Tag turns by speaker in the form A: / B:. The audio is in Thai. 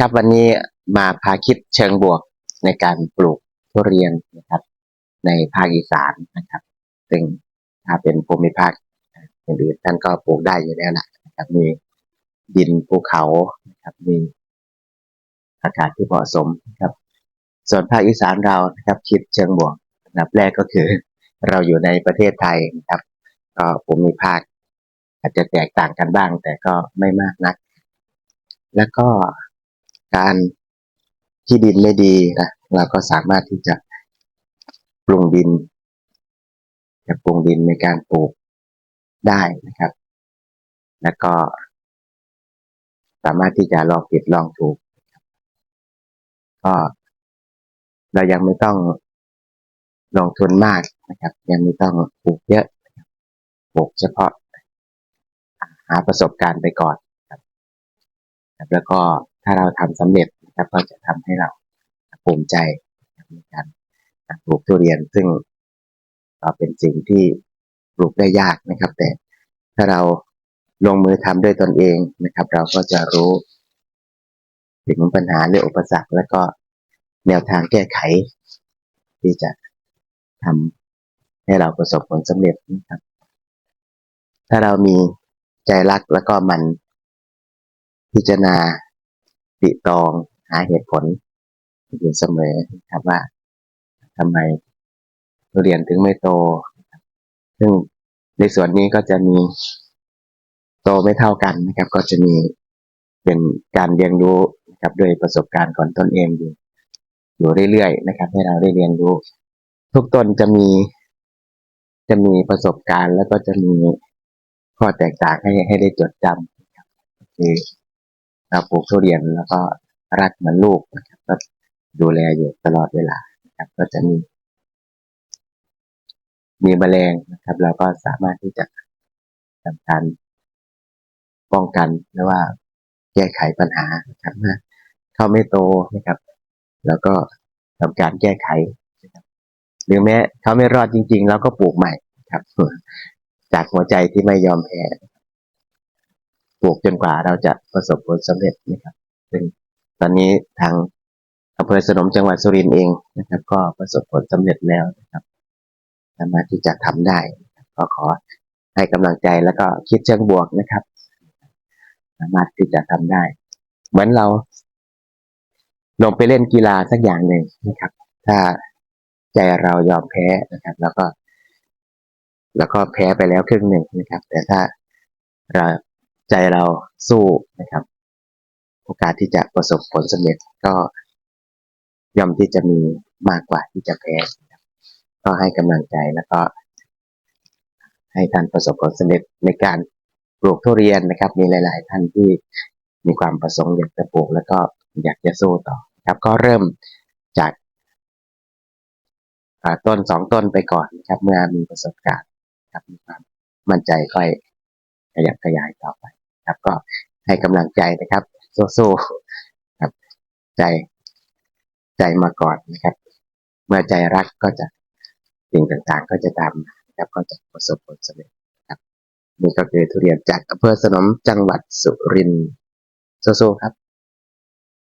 A: ครับวันนี้มาพาคิดเชิงบวกในการปลูกทุเรียนนะครับ ในภาคอีสานนะครับ ซึ่งถ้าเป็นภูมิภาคอื่นๆท่านก็ปลูกได้อยู่แล้วนะครับ มีดินภูเขานะครับ มีอากาศที่เหมาะสมนะครับ ส่วนภาคอีสานเรานะครับคิดเชิงบวกอันดับแรกก็คือ เราอยู่ในประเทศไทยนะครับ ก็ภูมิภาคอาจจะแตกต่างกันบ้าง แต่ก็ไม่มากนัก แล้วก็ การที่ดินไม่ดีนะเราก็สามารถที่จะปรุงดินจะปรุงดินในการปลูกได้นะครับ แล้วก็สามารถที่จะลองผิดลองถูก ก็เรายังไม่ต้องลงทุนมากนะครับ ยังไม่ต้องปลูกเยอะปลูกเฉพาะ หาประสบการณ์ไปก่อนครับแล้วก็ ถ้าเราทำสำเร็จนะครับก็จะทำให้เราภูมิใจในการปลูกทุเรียนซึ่งเป็นสิ่งที่ปลูกได้ยากนะครับ แต่ถ้าเราลงมือทำด้วยตนเองนะครับ เราก็จะรู้ถึงปัญหาหรืออุปสรรค แล้วก็แนวทางแก้ไข ที่จะทำให้เราประสบผลสำเร็จนะครับ ถ้าเรามีใจรักแล้วก็มันพิจารณา ติตองหาเหตุผลอยู่เสมอครับว่าทำไมทุเรียนถึงไม่โต ซึ่งในส่วนนี้ก็จะมีโตไม่เท่ากันนะครับ ก็จะมีเป็นการเรียนรู้นะครับด้วยประสบการณ์ของตนเองอยู่อยู่เรื่อยๆนะครับ ให้เราได้เรียนรู้ ทุกตนจะมีจะมีประสบการณ์แล้วก็จะมีข้อแตกต่างให้ให้ได้จดจำคือ เราปลูกทุเรียนแล้วก็รักเหมือนลูกนะครับก็ดูแลอยู่ตลอดเวลานะครับก็จะมี มีแมลงนะครับ เราก็สามารถที่จะทำการป้องกันหรือว่าแก้ไขปัญหานะครับเมื่อเขาไม่โตนะครับ แล้วก็ทำการแก้ไขหรือแม้เขาไม่รอดจริงๆเราก็ปลูกใหม่ครับ จากหัวใจที่ไม่ยอมแพ้ ลูกจนกว่าเราจะประสบผลสำเร็จนะครับซึ่งตอนนี้ทางอำเภอสนมจังหวัดสุรินทร์เองนะครับ ก็ประสบผลสำเร็จแล้วนะครับสามารถที่จะทำได้ ก็ขอให้กำลังใจแล้วก็คิดเชิงบวกนะครับ สามารถที่จะทำได้ เหมือนเราลงไปเล่นกีฬาสักอย่างหนึ่งนะครับ ถ้าใจเรายอมแพ้นะครับ แล้วก็ แล้วก็แพ้ไปแล้วครึ่งหนึ่งนะครับ แต่ถ้าเรา ใจเราสู้นะครับ โอกาสที่จะประสบผลสำเร็จก็ย่อมที่จะมีมากกว่าที่จะแพ้ก็ให้กำลังใจแล้วก็ ให้ท่านประสบผลสำเร็จในการปลูกทุเรียนนะครับ มีหลาย ๆ ท่านที่มีความประสงค์อยากจะปลูกแล้วก็อยากจะสู้ต่อครับก็เริ่มจากต้นสองต้นไปก่อนนะครับ เมื่อมีประสบการณ์ครับมีความมั่นใจค่อยขยับขยายต่อไป ครับก็ให้กำลังใจนะครับสู้ๆครับ ใจใจมาก่อนนะครับ เมื่อใจรักก็จะสิ่งต่างๆ ก็จะตามมานะครับก็จะประสบผลสำเร็จครับนี่ก็คือทุเรียนจากอำเภอสนมจังหวัดสุรินทร์สู้ๆครับ